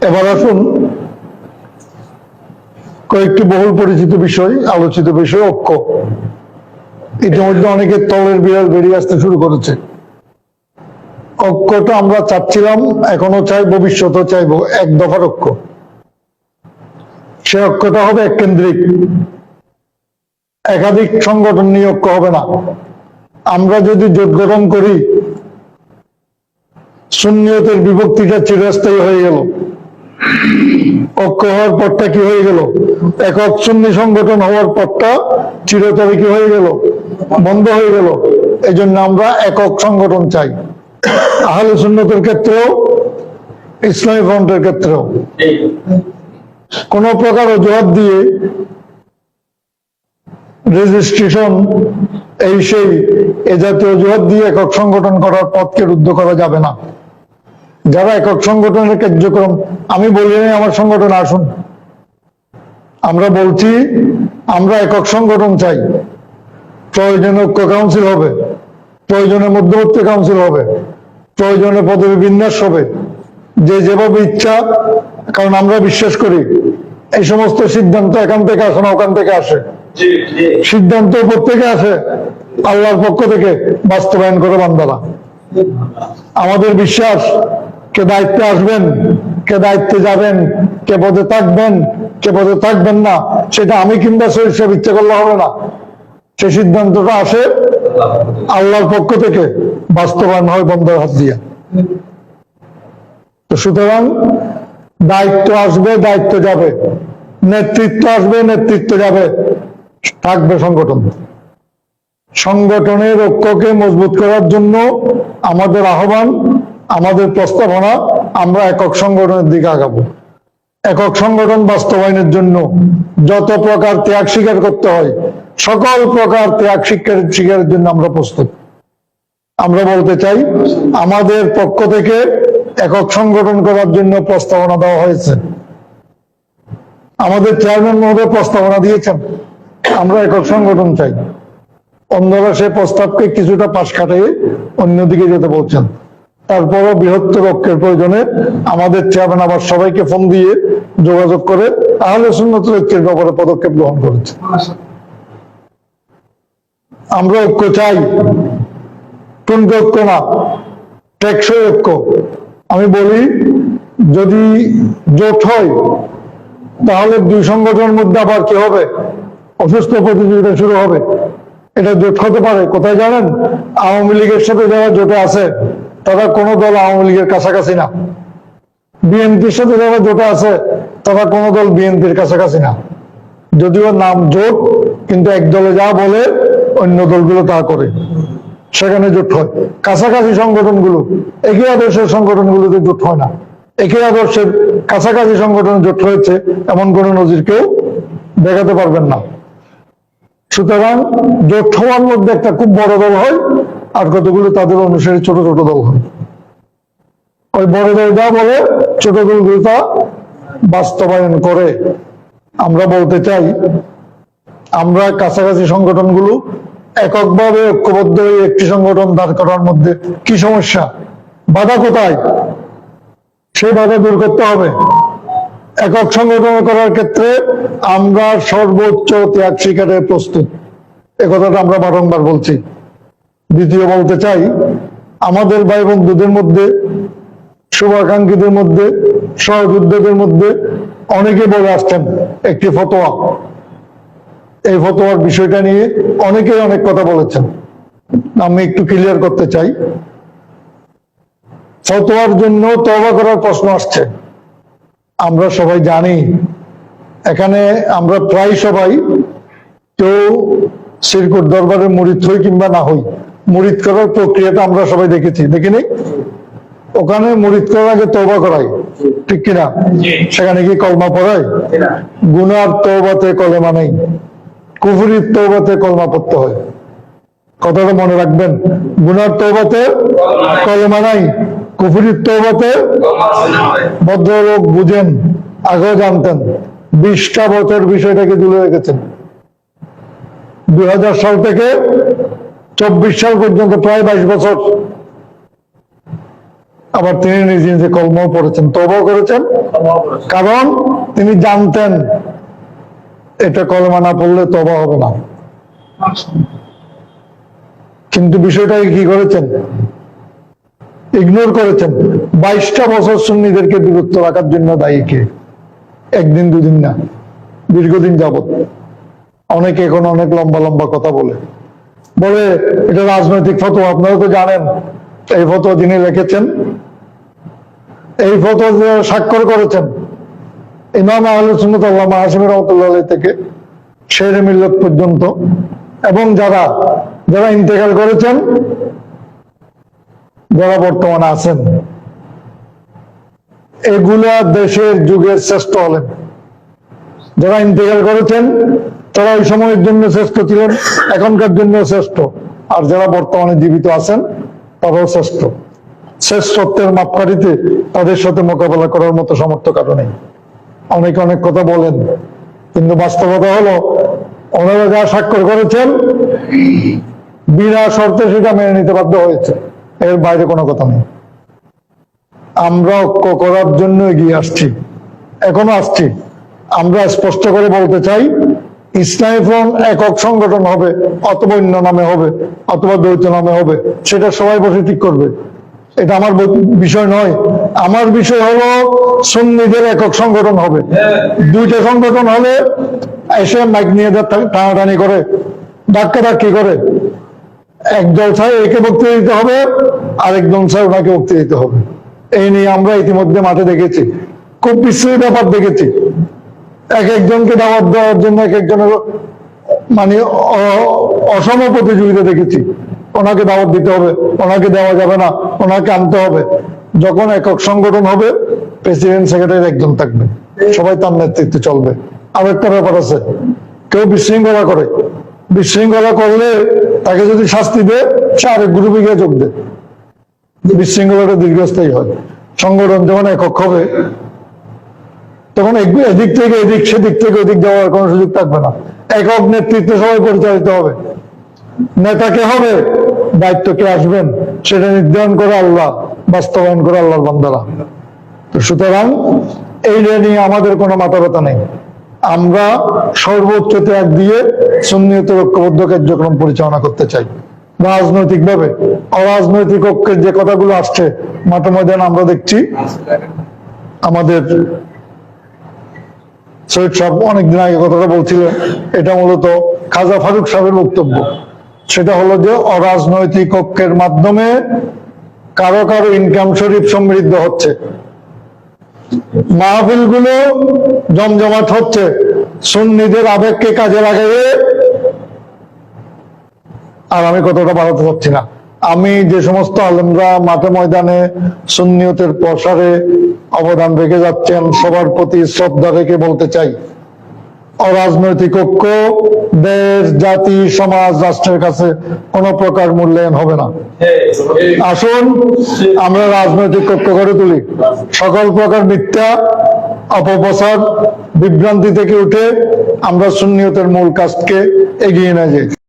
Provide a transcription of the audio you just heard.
এবার আসুন, কয়েকটি বহুল পরিচিত বিষয়, আলোচিত বিষয়, ঐক্য। ইতিমধ্যে অনেকের তলের বিড়াল বেরিয়ে আসতে শুরু করেছে। ঐক্যটা আমরা চাচ্ছিলাম, এখনও চাই ভবিষ্যতেও চাইব, এক দফার ঐক্য। সে ঐক্যটা হবে এক কেন্দ্রিক একাধিক সংগঠন নিয়ে ঐক্য হবে না। আমরা যদি জোট গঠন করি, সুন্নিয়তের বিভক্তিটা চিরস্থায়ী হয়ে গেল। ঐক্য হওয়ার পরটা কি হয়ে গেল? একক সুন্নি সংগঠন হওয়ার পরটা চিরতরে কি হয়ে গেল? বন্ধ হয়ে গেল। এই জন্য আমরা একক সংগঠন চাই। আহলে সুন্নতের ক্ষেত্রেও, ইসলামী ফ্রন্টের ক্ষেত্রেও। কোন প্রকার অজুহাত দিয়ে রেজিস্ট্রেশন, এই সেই এ জাতীয় অজুহাত দিয়ে একক সংগঠন করার পথকে রুদ্ধ করা যাবে না। যারা একক সংগঠনের কার্যক্রম আমি বলি আমার সংগঠন আসুন। আমরা বলছি আমরা একক সংগঠন চাই। প্রয়োজনে ঐক্য কাউন্সিল হবে প্রয়োজনে মধ্যবর্তী কাউন্সিল হবে প্রয়োজনে পদবী বিন্যাস হবে। যে যেভাবে ইচ্ছা কারণ আমরা বিশ্বাস করি এই সমস্ত সিদ্ধান্ত এখান থেকে আসে না ওখান থেকে আসে। সিদ্ধান্ত উপর থেকে আসে আল্লাহর পক্ষ থেকে বাস্তবায়ন করে বান্দারা। আমাদের বিশ্বাস কে দায়িত্বে আসবেন, কে দায়িত্বে যাবেন, কে পদে থাকবেন, কে পদে থাকবেন না, সেটা আমি কিংবা শরীর সাহেব ইচ্ছে করলে হবে না। সে সিদ্ধান্তটা আসে আল্লাহর পক্ষ থেকে বাস্তবায়ন হয় বন্ধের হাত দিয়ে। তো সুতরাং দায়িত্ব আসবে, দায়িত্ব যাবে। নেতৃত্ব আসবে, নেতৃত্ব যাবে। থাকবে সংগঠন। সংগঠনের ঐক্যকে মজবুত করার জন্য আমাদের আহ্বান আমাদের প্রস্তাবনা, আমরা একক সংগঠনের দিকে আগাবো। একক সংগঠন বাস্তবায়নের জন্য যত প্রকার ত্যাগ স্বীকার করতে হয়, সকল প্রকার ত্যাগ স্বীকার স্বীকারের জন্য আমরা প্রস্তুত। আমরা বলতে চাই, আমাদের পক্ষ থেকে একক সংগঠন করার জন্য প্রস্তাবনা দেওয়া হয়েছে। আমাদের চেয়ারম্যান মহোদয় প্রস্তাবনা দিয়েছেন, আমরা একক সংগঠন চাই। অন্যরা সে প্রস্তাবকে কিছুটা পাশ কাটিয়ে অন্যদিকে যেতে বলছেন। তারপরও বৃহত্তর ঐক্যের প্রয়োজনে আমাদের চেয়ারম্যান আবার সবাইকে ফোন দিয়ে যোগাযোগ করে, তাহলে সুন্নত ঐক্যের ব্যাপারে পদক্ষেপ গ্রহণ করেছে। আমরা ঐক্য চাই। টুনকে ঐক্য না, টেকসই ঐক্য। আমি বলি, যদি জোট হয়, তাহলে দুই সংগঠনের মধ্যে আবার কি হবে? অসুস্থ প্রতিযোগিতা শুরু হবে। এটা জোট হতে পারে, কোথায় জানেন? আওয়ামী লীগের সাথে যারা জোটে আছে তারা কোনো দল আওয়ামী লীগের কাছাকাছি না। বিএনপির সাথে যারা জোটে আছে তারা কোনো দল বিএনপির কাছাকাছি না। যদিও নাম জোট, কিন্তু এক দলে যা বলে, অন্য দলগুলো তা করে। সেখানে জোট হয়। কাছাকাছি সংগঠনগুলো, একই আদর্শের সংগঠনগুলোতে জোট হয় না। একই আদর্শের কাছাকাছি সংগঠন জোট হয়েছে, এমন কোন নজির কেউ দেখাতে পারবেন না। সুতরাং জোট হওয়ার মধ্যে একটা খুব বড় দল হয় আর কতগুলো তাদের অনুসারী ছোট ছোট দল হয়? ওই বড় দল যা বলে, ছোট দলগুলো তা বাস্তবায়ন করে। আমরা বলতে চাই, আমরা কাছাকাছি সংগঠনগুলো এককভাবে ঐক্যবদ্ধ হয়ে একটি সংগঠন দাঁড় করার মধ্যে কি সমস্যা? বাধা কোথায়? সেই বাধা দূর করতে হবে। একক সংগঠন করার ক্ষেত্রে আমরা সর্বোচ্চ ত্যাগ স্বীকারে প্রস্তুত। এ কথাটা আমরা বারংবার বলছি। দ্বিতীয় বলতে চাই, আমাদের ভাই বন্ধুদের মধ্যে, শুভাকাঙ্ক্ষীদের মধ্যে, সহযোদ্ধাদের মধ্যে অনেকে বলে আসছেন একটি ফতোয়া। এই ফতোয়ার বিষয়টা নিয়ে অনেকেই অনেক কথা বলেছেন। আমি একটু ক্লিয়ার করতে চাই। ফতোয়ার জন্য তবা করার প্রশ্ন আসছে। আমরা সবাই জানি, এখানে আমরা প্রায় সবাই কেউ সিরকুট দরবারের মুরিদ হই কিংবা না হই। মুরিদ করার প্রক্রিয়াটা আমরা সবাই দেখেছি। দেখিনি ওখানে মুরিদ করার আগে তওবা করাই। ঠিক কিনা? সেখানে কি কলমা পড়ায় গুনার তওবাতে কলেমা নেই। কুফুরির তওবাতে কলমা পড়তে হয়। কথাটা মনে রাখবেন। গুনার তৌবাতে কলেমা নাই। কুফুরির তওবাতে ভদ্রলোক বুঝেন আগেও জানতেন। বিশটা বছর বিষয়টাকে তুলে রেখেছেন। দু হাজার সাল থেকে চব্বিশ সাল পর্যন্ত প্রায় বাইশ বছর আবার তিনি নিজে নিজে কলমও পড়েছেন, তবাও করেছেন। কারণ তিনি জানতেন, এটা কলমা না পড়লে তবা হবে না। কিন্তু বিষয়টা কি করেছেন? ইগনোর করেছেন। বাইশটা বছর সুন্নিদেরকে দূরত্ব রাখার জন্য দায়ী কে? একদিন, দুদিন না, দীর্ঘদিন যাবত অনেকে এখন অনেক লম্বা লম্বা কথা বলে। বলে, এটা রাজনৈতিক ফটো আপনারা তো জানেন, এই ফটো যিনি লিখেছেন এই ফটো স্বাক্ষর করেছেন, ইমাম আহলে সুন্নত রহমতুল্লাহ থেকে শের মিল্লত পর্যন্ত, এবং যারা যারা ইন্তেকাল করেছেন, যারা বর্তমানে আছেন, এগুলা দেশের যুগের শ্রেষ্ঠ হলেন যারা ইন্তেকাল করেছেন তারা ওই সময়ের জন্য শ্রেষ্ঠ ছিলেন, এখনকার জন্য শ্রেষ্ঠ। আর যারা বর্তমানে জীবিত আছেন, তারাও শ্রেষ্ঠ। শ্রেষ্ঠত্বের মাপকাঠিতে তাদের সাথে মোকাবেলা করার মতো সামর্থ্য কারও নেই। অনেকে অনেক কথা বলেন, কিন্তু বাস্তবতা হলো, ওনারা যা স্বাক্ষর করেছেন, বিনা শর্তে সেটা মেনে নিতে বাধ্য হয়েছে। এর বাইরে কোনো কথা নেই। আমরা ঐক্য করার জন্য এগিয়ে আসছি। এখনও আসছি। আমরা স্পষ্ট করে বলতে চাই ইসলামী ফ্রন্ট একক সংগঠন হবে, অথবা অন্য নামে হবে, অথবা দ্বৈত নামে হবে, সেটা সবাই বসে ঠিক করবে। এটা আমার বিষয় নয়। আমার বিষয় হলো, সুন্নিদের একক সংগঠন হবে। দুইটা সংগঠন হলে এসে মাইক নিয়ে টানাটানি করে। ধাক্কা ধাক্কি করে। একদল জলসায় একে বক্তৃতা দিতে হবে আরেক জলসায় ওনাকে বক্তৃতা দিতে হবে। এই নিয়ে আমরা ইতিমধ্যে মাঠে দেখেছি। খুব বিশ্রী ব্যাপার দেখেছি। এক একজনকে দাওয়াত দেওয়ার জন্য এক একজনের মানে অসম প্রতিযোগিতা দেখেছি। ওনাকে দাওয়াত দিতে হবে, ওনাকে দেওয়া যাবে না, ওনাকে আনতে হবে। যখন একক সংগঠন হবে, প্রেসিডেন্ট, সেক্রেটারি একজন থাকবে। সবাই তার নেতৃত্বে চলবে। আর একটা ব্যাপার আছে, কেউ বিশৃঙ্খলা করে। বিশৃঙ্খলা করলে তাকে যদি শাস্তি দেয়, সে আরেক গ্রুপে গিয়ে যোগ দেয়। বিশৃঙ্খলাটা দীর্ঘস্থায়ী হয়। সংগঠন যেমন একক হবে তখন এদিক থেকে এদিক, সেদিক থেকে ওদিক যাওয়ার কোনো সুযোগ থাকবে না। একক নেতৃত্বে সবাই পরিচালিত হবে। নেতাকে হবে? দায়িত্ব কে আসবেন? সেটা নির্ধারণ করে আল্লাহ, বাস্তবায়ন করে আল্লাহর বান্দারা। তো সুতরাং এই নিয়ে আমাদের কোনো মাথা ব্যথা নেই। আমরা সর্বোচ্চ ত্যাগ দিয়ে সুন্নিয়তের ঐক্যবদ্ধ কার্যক্রম পরিচালনা করতে চাই। রাজনৈতিক ভাবে অরাজনৈতিক ঐক্যের যে কথাগুলো আসছে, মাঠে ময়দান আমরা দেখছি, আমাদের সৈয়দ সাহেব অনেকদিন আগে কথাটা বলছিলেন, এটা মূলত খাজা ফারুক সাহেবের বক্তব্য। সেটা হলো যে অরাজনৈতিক কক্ষের মাধ্যমে কারও কারও ইনকাম শরীফ সমৃদ্ধ হচ্ছে। মাহফিলগুলো জমজমাট হচ্ছে। সুন্নিদের আবেগকে কাজে লাগিয়ে আর আমি কতটা বাড়াতে চাচ্ছি না। আমি যে সমস্ত আলেমরা মাঠে ময়দানে সুন্নিয়তের প্রসারে অবদান রেখে যাচ্ছেন, সবার প্রতি শ্রদ্ধা রেখে বলতে চাই, অরাজনৈতিক ঐক্য, দেশ, জাতি, সমাজ, রাষ্ট্রের কাছে কোনো প্রকার মূল্যায়ন হবে না। আসুন, আমরা রাজনৈতিক ঐক্য গড়ে তুলি। সকল প্রকার মিথ্যা, অপপ্রচার, বিভ্রান্তি থেকে উঠে আমরা সুন্নিয়তের মূল কাজকে এগিয়ে নিয়ে যাই।